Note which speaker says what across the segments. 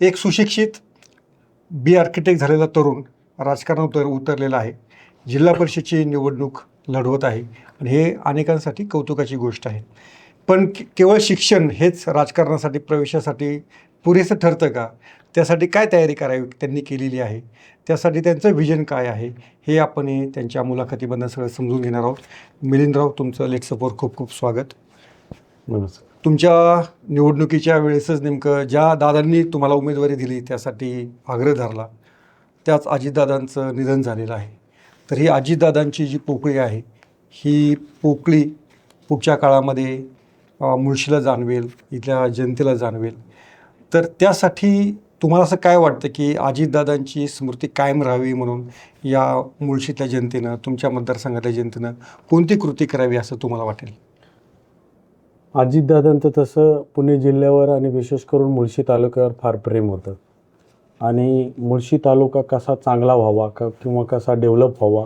Speaker 1: एक सुशिक्षित बी आर्किटेक्ट झालेला तरुण राजकारणात उतर उतरलेला आहे. जिल्हा परिषदची निवडणूक लढवत आहे आणि हे अनेकांसाठी कौतुकाची गोष्ट आहे. पण केवळ शिक्षण हेच राजकारणासाठी प्रवेशासाठी पुरेसं ठरतं का? त्यासाठी काय तयारी करावी त्यांनी केलेली आहे? त्यासाठी त्यांचं विजन काय आहे? हे आपण हे त्यांच्या मुलाखतीबद्दल सगळं समजून घेणार आहोत. मिलिंदराव तुमचं लेट सपोर्ट खूप खूप स्वागत.
Speaker 2: नमस्कार.
Speaker 1: तुमच्या निवडणुकीच्या वेळेसच नेमकं ज्या दादांनी तुम्हाला उमेदवारी दिली त्यासाठी आग्रह धरला त्याच अजितदादांचं निधन झालेलं आहे. तर ही अजितदादांची जी पोकळी आहे ही पोकळी पुढच्या काळामध्ये मुळशीला जाणवेल इथल्या जनतेला जाणवेल. तर त्यासाठी तुम्हाला असं काय वाटतं की अजितदादांची स्मृती कायम राहावी म्हणून या मुळशीतल्या जनतेनं तुमच्या मतदारसंघातल्या जनतेनं कोणती कृती करावी असं तुम्हाला वाटेल?
Speaker 2: अजितदादांचं तसं पुणे जिल्ह्यावर आणि विशेष करून मुळशी तालुक्यावर फार प्रेम होतं. आणि मुळशी तालुका कसा चांगला व्हावा का किंवा कसा डेव्हलप व्हावा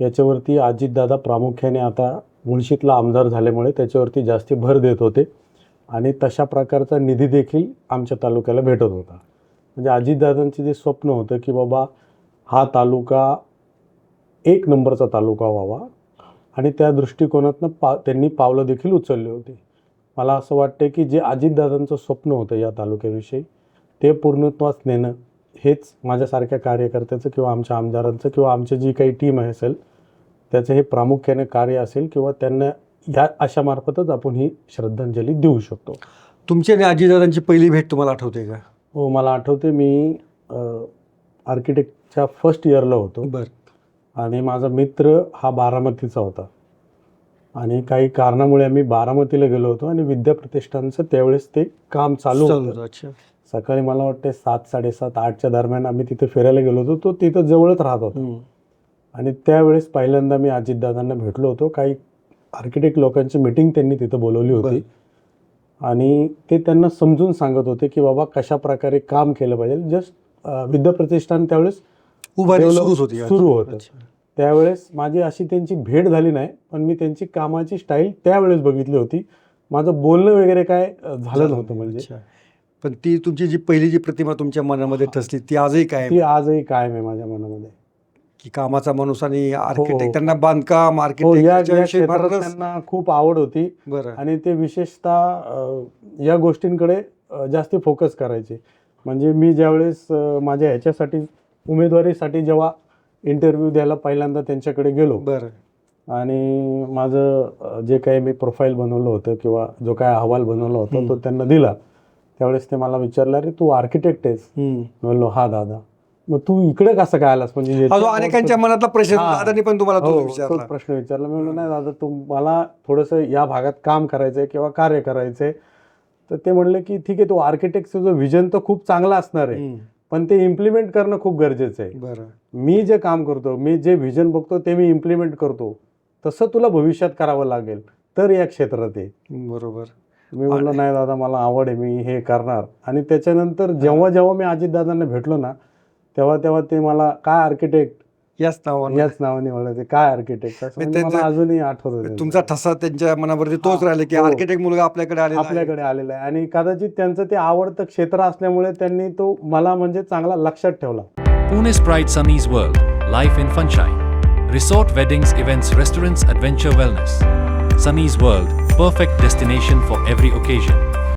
Speaker 2: याच्यावरती अजितदादा प्रामुख्याने आता मुळशीतला आमदार झाल्यामुळे त्याच्यावरती जास्ती भर देत होते. आणि तशा प्रकारचा निधी देखील आमच्या तालुक्याला भेटत होता. म्हणजे अजितदादांचे जे स्वप्न होतं की बाबा हा तालुका एक नंबरचा तालुका व्हावा. आणि त्या दृष्टिकोनातनं पा त्यांनी पावलं देखील उचलली होती. मला असं वाटतं की जे अजितदादांचं स्वप्न होतं या तालुक्याविषयी ते पूर्णत्वास नेणं हेच माझ्यासारख्या कार्यकर्त्याचं किंवा आमच्या आमदारांचं किंवा आमची जी काही टीम आहे असेल त्याचं हे प्रामुख्याने कार्य असेल किंवा त्यांना ह्या अशामार्फतच आपण ही श्रद्धांजली देऊ शकतो.
Speaker 1: तुमची आणि अजितदादांची पहिली भेट तुम्हाला आठवते का?
Speaker 2: हो मला आठवते. मी आर्किटेक्टच्या फर्स्ट इयरला होतो.
Speaker 1: बरं.
Speaker 2: आणि माझा मित्र हा बारामतीचा होता. आणि काही कारणामुळे आम्ही बारामतीला गेलो होतो आणि विद्या प्रतिष्ठानचं त्यावेळेस ते काम चालू होतं. सकाळी मला वाटते सात साडेसात आठच्या दरम्यान आम्ही तिथे फिरायला गेलो होतो. तो तिथं जवळच राहत होता. आणि त्यावेळेस पहिल्यांदा मी अजितदादांना भेटलो होतो. काही आर्किटेक्ट लोकांची मिटिंग त्यांनी तिथं बोलवली होती. आणि ते त्यांना समजून सांगत होते की बाबा कशा प्रकारे काम केलं पाहिजे. जस्ट विद्या प्रतिष्ठान त्यावेळेस सुरू होतं. त्यावेळेस माझी अशी त्यांची भेट झाली नाही पण मी त्यांची कामाची स्टाईल त्यावेळेस बघितली होती. माझं बोलणं वगैरे काय झालं नव्हतं म्हणजे.
Speaker 1: पण ती तुमची जी पहिली जी प्रतिमा तुमच्या मनामध्ये ठसली ती आजही काय
Speaker 2: ती आजही कायम आहे माझ्या मनामध्ये.
Speaker 1: की कामाचा माणूस आणि
Speaker 2: हो.
Speaker 1: आर्किटेक्ट त्यांना बांधकाम
Speaker 2: हो त्यांना खूप आवड होती.
Speaker 1: बरं.
Speaker 2: आणि ते विशेषतः या गोष्टींकडे जास्ती फोकस करायचे. म्हणजे मी ज्यावेळेस माझ्या ह्याच्यासाठी उमेदवारीसाठी जेव्हा इंटरव्ह्यू द्यायला पहिल्यांदा त्यांच्याकडे गेलो.
Speaker 1: बरं.
Speaker 2: आणि माझं जे काही मी प्रोफाईल बनवलं होतं किंवा जो काय अहवाल बनवला होता. तो त्यांना दिला. त्यावेळेस ते मला विचारलं अरे तू आर्किटेक्ट आहेस. म्हणलो हा दादा. मग तू इकडे कसं काय आलास? म्हणजे
Speaker 1: हा अनेकांच्या मनातला प्रश्न
Speaker 2: हा.
Speaker 1: पण तुम्हाला
Speaker 2: तोच प्रश्न विचारला. म्हणलो नाही दादा तू मला थोडंसं या भागात काम करायचंय किंवा कार्य करायचंय. तर ते म्हणले की ठीक आहे तो आर्किटेक्टचं जो व्हिजन तर खूप चांगला असणार आहे. पण ते इम्प्लिमेंट करणं खूप गरजेचं आहे.
Speaker 1: बरं.
Speaker 2: मी जे काम करतो मी जे व्हिजन बघतो ते मी इम्प्लिमेंट करतो. तसं तुला भविष्यात करावं लागेल तर या क्षेत्रात आहे
Speaker 1: बरोबर.
Speaker 2: मी म्हणलो नाही दादा मला आवड आहे मी हे करणार. आणि त्याच्यानंतर जेव्हा जेव्हा मी अजितदादांना भेटलो ना तेव्हा तेव्हा ते मला काय आर्किटेक्ट
Speaker 1: याच नावानं
Speaker 2: याच नावाने म्हणायचे काय आर्किटेक्ट असं म्हणजे
Speaker 1: त्यांचं-
Speaker 2: मला अजूनही आठवत होतं.
Speaker 1: तुमचा ठसा त्यांच्या मनावरती तोच
Speaker 2: हा.
Speaker 1: राहिला की
Speaker 2: हो.
Speaker 1: आर्किटेक्ट मुलगा आपल्याकडे आलेला आहे.
Speaker 2: आपल्याकडे आलेला आहे आणि कदाचित त्यांचं ते आवडतं क्षेत्र असल्यामुळे त्यांनी तो मला म्हणजे चांगला लक्षात ठेवला
Speaker 3: Pune's Pride Sunny's World, Life in Funshine. Resort weddings, events, restaurants, adventure wellness. Sunny's World, perfect destination for every occasion.